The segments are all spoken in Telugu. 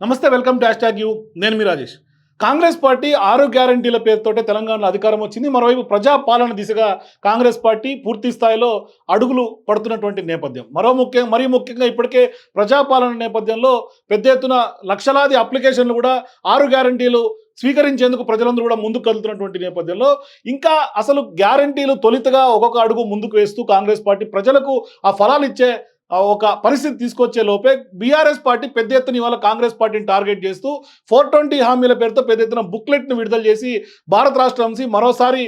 నమస్తే welcome to hashtag U. నేను మీ రాజేష్. కాంగ్రెస్ పార్టీ ఆరు గ్యారంటీల పేరుతోటే తెలంగాణలో అధికారం వచ్చింది. మరోవైపు ప్రజాపాలన దిశగా కాంగ్రెస్ పార్టీ పూర్తి స్థాయిలో అడుగులు పడుతున్నటువంటి నేపథ్యం. మరో ముఖ్యం మరీ ముఖ్యంగా ఇప్పటికే ప్రజాపాలన నేపథ్యంలో పెద్ద ఎత్తున లక్షలాది అప్లికేషన్లు కూడా ఆరు గ్యారంటీలు స్వీకరించేందుకు ప్రజలందరూ కూడా ముందుకు కదులుతున్నటువంటి నేపథ్యంలో ఇంకా అసలు గ్యారంటీలు తొలితగా ఒక్కొక్క అడుగు ముందుకు వేస్తూ కాంగ్రెస్ పార్టీ ప్రజలకు ఆ ఫలాలు ఇచ్చే ఒక పరిస్థితి తీసుకొచ్చే లోపే బీఆర్ఎస్ పార్టీ పెద్ద ఎత్తున ఇవాళ కాంగ్రెస్ పార్టీని టార్గెట్ చేస్తూ ఫోర్ ట్వంటీ హామీల పేరుతో పెద్ద ఎత్తున బుక్లెట్ను విడుదల చేసి భారత రాష్ట్రం మరోసారి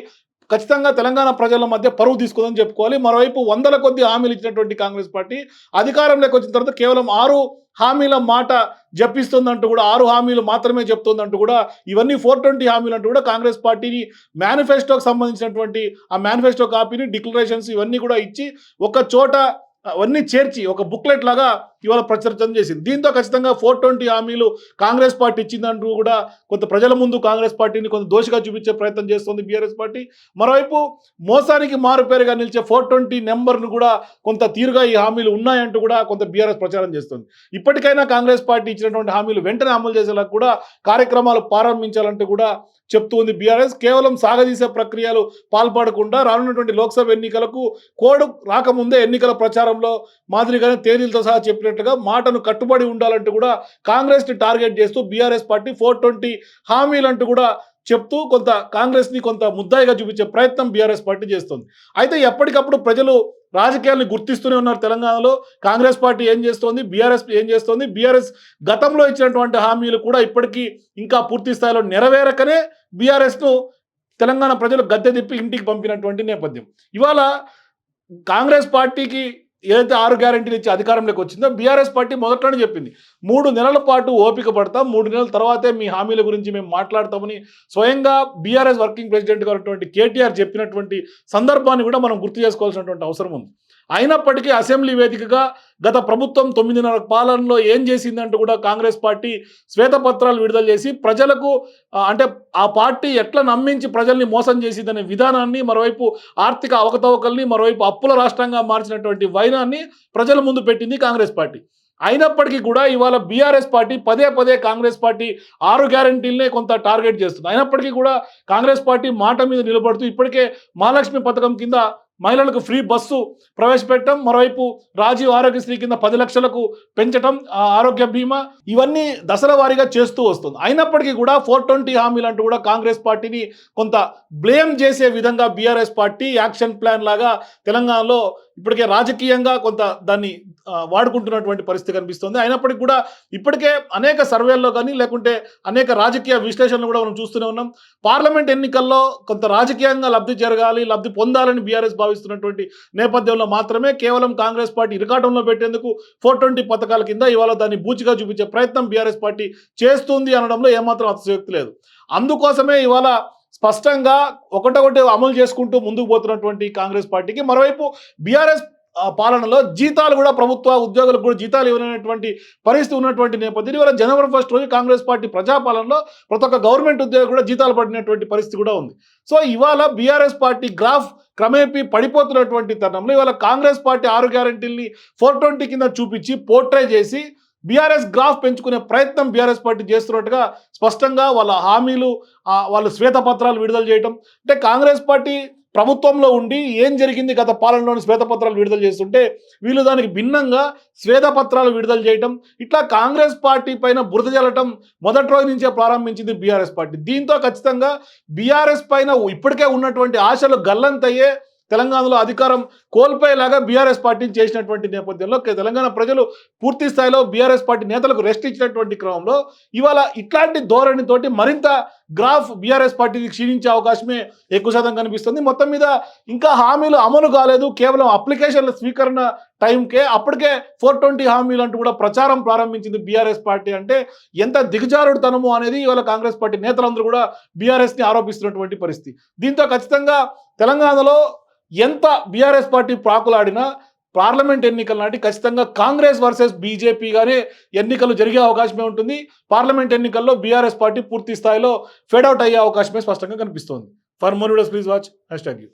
ఖచ్చితంగా తెలంగాణ ప్రజల మధ్య పరువు తీసుకుందని చెప్పుకోవాలి. మరోవైపు వందల కొద్ది హామీలు ఇచ్చినటువంటి కాంగ్రెస్ పార్టీ అధికారంలోకి వచ్చిన తర్వాత కేవలం ఆరు హామీల మాట జపిస్తుందంటూ కూడా ఆరు హామీలు మాత్రమే చెప్తుందంటూ కూడా ఇవన్నీ ఫోర్ ట్వంటీ హామీలు అంటూ కూడా కాంగ్రెస్ పార్టీని మేనిఫెస్టోకి సంబంధించినటువంటి ఆ మేనిఫెస్టో కాపీని డిక్లరేషన్స్ ఇవన్నీ కూడా ఇచ్చి ఒక చోట అవన్నీ చేర్చి ఒక బుక్లెట్ లాగా ఇవాళ ప్రచారం చేసింది. దీంతో ఖచ్చితంగా ఫోర్ ట్వంటీ హామీలు కాంగ్రెస్ పార్టీ ఇచ్చిందంటూ కూడా కొంత ప్రజల ముందు కాంగ్రెస్ పార్టీని కొంత దోషిగా చూపించే ప్రయత్నం చేస్తోంది బీఆర్ఎస్ పార్టీ. మరోవైపు మోసానికి మారుపేరుగా నిలిచే ఫోర్ ట్వంటీ నెంబర్ను కూడా కొంత తీరుగా ఈ హామీలు ఉన్నాయంటూ కూడా కొంత బీఆర్ఎస్ ప్రచారం చేస్తుంది. ఇప్పటికైనా కాంగ్రెస్ పార్టీ ఇచ్చినటువంటి హామీలు వెంటనే అమలు చేసేలా కూడా కార్యక్రమాలు ప్రారంభించాలంటూ కూడా చెప్తూ ఉంది బీఆర్ఎస్. కేవలం సాగదీసే ప్రక్రియలు పాల్పడకుండా రానున్నటువంటి లోక్సభ ఎన్నికలకు కోడ్ రాకముందే ఎన్నికల ప్రచారంలో మాదిరిగానే తేదీలతో సహా చెప్పినట్టుగా మాటను కట్టుబడి ఉండాలంటూ కూడా కాంగ్రెస్ని టార్గెట్ చేస్తూ బీఆర్ఎస్ పార్టీ ఫోర్ ట్వంటీ హామీలంటూ కూడా చెప్తూ కొంత కాంగ్రెస్ని కొంత ముద్దాయిగా చూపించే ప్రయత్నం బీఆర్ఎస్ పార్టీ చేస్తుంది. అయితే ఎప్పటికప్పుడు ప్రజలు రాజకీయాలను గుర్తిస్తూనే ఉన్నారు తెలంగాణలో. కాంగ్రెస్ పార్టీ ఏం చేస్తోంది? బీఆర్ఎస్ ఏం చేస్తోంది? బీఆర్ఎస్ గతంలో ఇచ్చినటువంటి హామీలు కూడా ఇప్పటికీ ఇంకా పూర్తి స్థాయిలో నెరవేరకనే బీఆర్ఎస్ను తెలంగాణ ప్రజలు గద్దె తిప్పి ఇంటికి పంపినటువంటి నేపథ్యం. ఇవాళ కాంగ్రెస్ పార్టీకి ఏదైతే ఆరు గ్యారంటీలు ఇచ్చి అధికారంలోకి వచ్చిందో బీఆర్ఎస్ పార్టీ మొదట్లోనే చెప్పింది. మూడు నెలల పాటు ఓపిక పడతాం మూడు నెలల తర్వాతే మీ హామీల గురించి మేము మాట్లాడతామని స్వయంగా బీఆర్ఎస్ వర్కింగ్ ప్రెసిడెంట్ గారు కేటీఆర్ చెప్పినటువంటి సందర్భాన్ని కూడా మనం గుర్తు చేసుకోవాల్సినటువంటి అవసరం ఉంది. అయినప్పటికీ అసెంబ్లీ వేదికగా గత ప్రభుత్వం తొమ్మిదిన్నర పాలనలో ఏం చేసిందంటూ కూడా కాంగ్రెస్ పార్టీ శ్వేతపత్రాలు విడుదల చేసి ప్రజలకు అంటే ఆ పార్టీ ఎట్లా నమ్మించి ప్రజల్ని మోసం చేసిందనే విధానాన్ని మరోవైపు ఆర్థిక అవకతవకల్ని మరోవైపు అప్పుల రాష్ట్రంగా మార్చినటువంటి వైనాన్ని ప్రజల ముందు పెట్టింది కాంగ్రెస్ పార్టీ. అయినప్పటికీ కూడా ఇవాళ బీఆర్ఎస్ పార్టీ పదే పదే కాంగ్రెస్ పార్టీ ఆరు గ్యారంటీలనే కొంత టార్గెట్ చేస్తుంది. అయినప్పటికీ కూడా కాంగ్రెస్ పార్టీ మాట మీద నిలబడుతూ ఇప్పటికే మహాలక్ష్మి పథకం కింద మహిళలకు ఫ్రీ బస్సు ప్రవేశపెట్టడం మరోవైపు రాజీవ్ ఆరోగ్యశ్రీ కింద పది లక్షలకు పెంచడం ఆ ఆరోగ్య బీమా ఇవన్నీ దశల వారీగా చేస్తూ వస్తుంది. అయినప్పటికీ కూడా ఫోర్ ట్వంటీ హామీలు అంటూ కూడా కాంగ్రెస్ పార్టీని కొంత బ్లేమ్ చేసే విధంగా బీఆర్ఎస్ పార్టీ యాక్షన్ ప్లాన్ లాగా తెలంగాణలో ఇప్పటికే రాజకీయంగా కొంత దాన్ని వాడుకుంటున్నటువంటి పరిస్థితి కనిపిస్తుంది. అయినప్పటికీ కూడా ఇప్పటికే అనేక సర్వేల్లో కానీ లేకుంటే అనేక రాజకీయ విశ్లేషణలు కూడా మనం చూస్తూనే ఉన్నాం. పార్లమెంట్ ఎన్నికల్లో కొంత రాజకీయంగా లబ్ధి జరగాలి లబ్ధి పొందాలని బీఆర్ఎస్ భావిస్తున్నటువంటి నేపథ్యంలో మాత్రమే కేవలం కాంగ్రెస్ పార్టీ ఇరకాటంలో పెట్టేందుకు ఫోర్ ట్వంటీ పథకాల కింద ఇవాళ దాన్ని బూచిగా చూపించే ప్రయత్నం బీఆర్ఎస్ పార్టీ చేస్తుంది అనడంలో ఏమాత్రం అతిశయోక్తి లేదు. అందుకోసమే ఇవాళ స్పష్టంగా ఒకటొకటి అమలు చేసుకుంటూ ముందుకు పోతున్నటువంటి కాంగ్రెస్ పార్టీకి మరోవైపు బీఆర్ఎస్ పాలనలో జీతాలు కూడా ప్రభుత్వ ఉద్యోగులకు కూడా జీతాలు ఇవ్వనటువంటి పరిస్థితి ఉన్నటువంటి నేపథ్యం ఇవాళ జనవరి ఫస్ట్ రోజు కాంగ్రెస్ పార్టీ ప్రజాపాలనలో ప్రతి ఒక్క గవర్నమెంట్ ఉద్యోగి కూడా జీతాలు పడినటువంటి పరిస్థితి కూడా ఉంది. సో ఇవాళ బీఆర్ఎస్ పార్టీ గ్రాఫ్ క్రమేపీ పడిపోతున్నటువంటి తరుణంలో ఇవాళ కాంగ్రెస్ పార్టీ ఆరు గ్యారంటీల్ని ఫోర్ ట్వంటీ కింద చూపించి పోర్ట్రే చేసి బీఆర్ఎస్ గ్రాఫ్ పెంచుకునే ప్రయత్నం బీఆర్ఎస్ పార్టీ చేస్తున్నట్టుగా స్పష్టంగా వాళ్ళ హామీలు వాళ్ళ వాళ్ళు శ్వేతపత్రాలు విడుదల చేయటం. అంటే కాంగ్రెస్ పార్టీ ప్రభుత్వంలో ఉండి ఏం జరిగింది గత పాలనలోని శ్వేతపత్రాలు విడుదల చేస్తుంటే వీళ్ళు దానికి భిన్నంగా శ్వేతపత్రాలు విడుదల చేయటం ఇట్లా కాంగ్రెస్ పార్టీ పైన బురద జల్లటం మొదటి రోజు నుంచే ప్రారంభించింది బీఆర్ఎస్ పార్టీ. దీంతో ఖచ్చితంగా బీఆర్ఎస్ పైన ఇప్పటికే ఉన్నటువంటి ఆశలు గల్లంతయ్యే తెలంగాణలో అధికారం కోల్పోయేలాగా బీఆర్ఎస్ పార్టీని చేసినటువంటి నేపథ్యంలో తెలంగాణ ప్రజలు పూర్తి స్థాయిలో బీఆర్ఎస్ పార్టీ నేతలకు రెస్ట్ ఇచ్చినటువంటి క్రమంలో ఇవాళ ఇట్లాంటి ధోరణితోటి మరింత గ్రాఫ్ బీఆర్ఎస్ పార్టీకి క్షీణించే అవకాశమే ఎక్కువ శాతం కనిపిస్తుంది. మొత్తం మీద ఇంకా హామీలు అమలు కాలేదు. కేవలం అప్లికేషన్ల స్వీకరణ టైంకే అప్పటికే ఫోర్ ట్వంటీ హామీలు అంటూ కూడా ప్రచారం ప్రారంభించింది బీఆర్ఎస్ పార్టీ అంటే ఎంత దిగజారుడుతనము అనేది ఇవాళ కాంగ్రెస్ పార్టీ నేతలందరూ కూడా బీఆర్ఎస్ని ఆరోపిస్తున్నటువంటి పరిస్థితి. దీంతో ఖచ్చితంగా తెలంగాణలో ఎంత బీఆర్ఎస్ పార్టీ ప్రాకులాడినా పార్లమెంట్ ఎన్నికల నాటి ఖచ్చితంగా కాంగ్రెస్ వర్సెస్ బీజేపీగానే ఎన్నికలు జరిగే అవకాశమే ఉంటుంది. పార్లమెంట్ ఎన్నికల్లో బీఆర్ఎస్ పార్టీ పూర్తి స్థాయిలో ఫేడ్ అవుట్ అయ్యే అవకాశమే స్పష్టంగా కనిపిస్తోంది. For more videos please watch hashtag U.